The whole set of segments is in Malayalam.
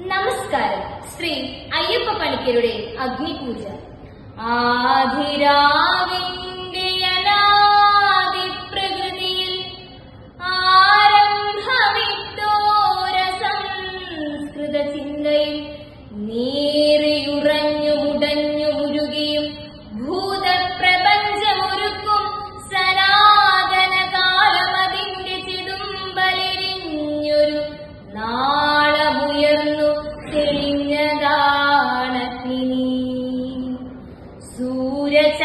നമസ്കാരം. ശ്രീ അയ്യപ്പ പണിക്കരുടെ അഗ്നിപൂജ. ആധിരാവിന്റെ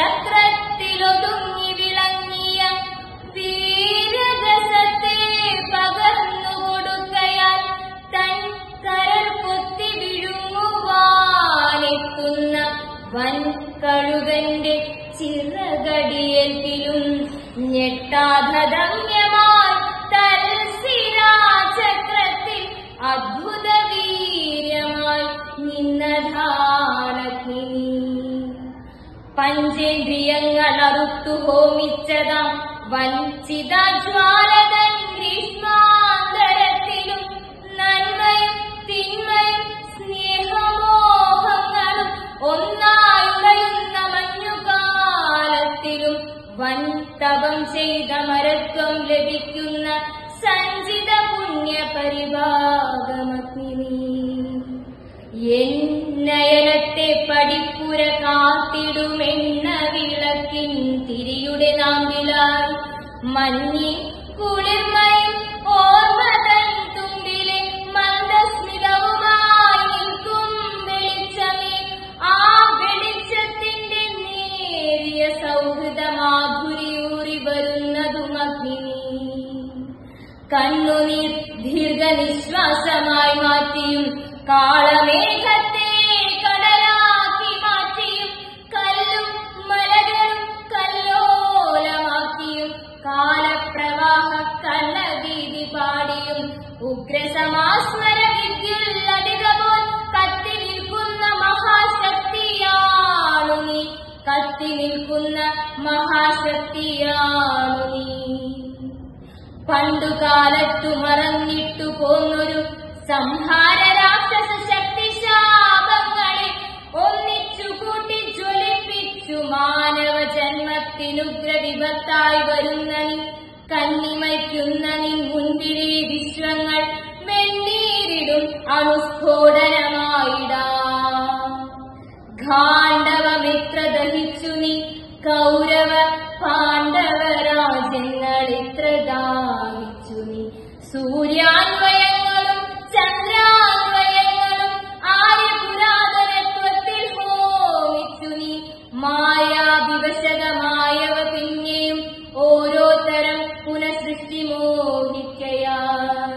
സൂര്യചക്രത്തിലൊതുങ്ങി വിളങ്ങിയ വീരരസത്തെ പകർന്നു കൊടുക്കയാൽ തൻ കരൾ പൊത്തി വിഴുങ്ങുവാനെത്തുന്ന വൻ കഴുകന്റെ ചിറകടിയേൽപ്പിലും ഞെട്ടാധതമ്യമായി തൽസിരാചക്രത്തിൽ അദ്ഭുത പഞ്ചേന്ദ്രിയങ്ങൾ അറുത്തു ഹോമിച്ചതാം. വഞ്ചിത ജ്വാലതൻ ഗ്രീഷ്മാന്തരത്തിലും നന്മയും തിന്മയും സ്നേഹമോഹങ്ങളും ഒന്നായുറയുന്ന മഞ്ഞുകാലത്തിലും വൻ ചെയ്ത മരത്വം ലഭിക്കുന്ന സഞ്ചിത പുണ്യ പരിഭാഗമഗ്നി എന്നയനത്തെ പടിപ്പുര കാത്തിടുമെന്ന വിളക്കിൻ തിരിയുടെ നാമ്പിലായി മഞ്ഞി കുളിർമയും കണ്ണുനീർ ദീർഘനിശ്വാസമായി മാറ്റിയും കാളമേഘത്തെ കടലാക്കി മാറ്റിയും കല്ലും മലകളും കല്ലോലമാക്കിയും കാലപ്രവാഹ കണ്ണഗീതി പാടിയും ഉഗ്രസമാസ്മര വിദ്യുല്ലതിക കത്തി നിൽക്കുന്ന മഹാശക്തിയാണു നീ. കത്തി നിൽക്കുന്ന മഹാശക്തിയാണു നീ. പണ്ടുകാലത്തു മറന്നിട്ടു പോന്നൊരു സംഹാര രാക്ഷസ ശക്തി ശാപങ്ങളെ മാനവ ജന്മത്തിനുഗ്ര വരുന്ന നീ കന്നിമയ്ക്കുന്ന നിൻ മുൻപിലെ വിശ്വങ്ങൾ മെന്നീരിടും അനുസ്ഫോടനമായിടാം ഗാണ്ഡവമിത്ര ദഹിച്ചു നീ കൗരവ തരം പുനഃസൃഷ്ടി മോഹിക്കയാൽ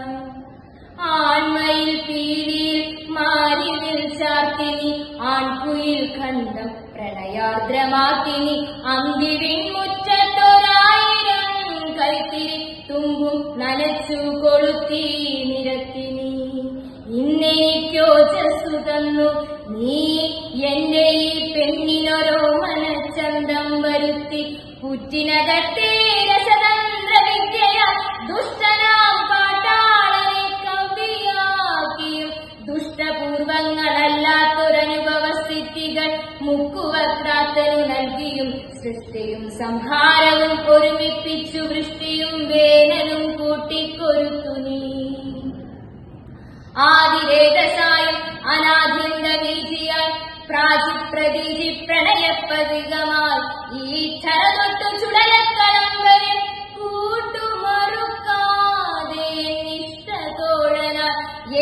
ആൺമയിൽ പീലിയിൽ മാരിവിൽ ചാർത്തിനി ആൺകുയിൽ കണ്ടം പ്രണയാർദ്രമാക്കിനി. അമ്പിവിൻ മുറ്റത്തൊരായിരം കൈത്തിരി തുമ്പും നനച്ചു കൊളുത്തി നിരത്തിനി. ഇന്നെനിക്കോജസ്സു തന്നു നീ എന്റെ ഈ പെണ്ണിനൊരോ മനച്ചന്തം വരുത്തി. പുറ്റിനകത്തേ വിദ്യയ സൃഷ്ടിയും സംഹാരവും ഒരുമിപ്പിച്ചു വൃഷ്ടിയും വേനലും കൂട്ടിക്കൊരുത്തു നീ ആദിരേതസായും അനാദ്യന്ത പ്രാചി പ്രാചിപ്രതീചി പ്രണയപ്പതികമായി ഈ ചരതൊട്ടു ചുടലക്കളം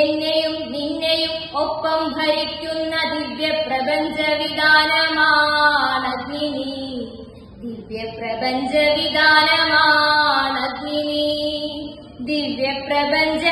എന്നെയും നിന്നെയും ഒപ്പം ഭരിക്കുന്ന ദിവ്യ പ്രപഞ്ച വിധാനമാണഗ്നി ദിവ്യ പ്രപഞ്ച വിധാനമാണഗ്നി ദിവ്യ പ്രപഞ്ച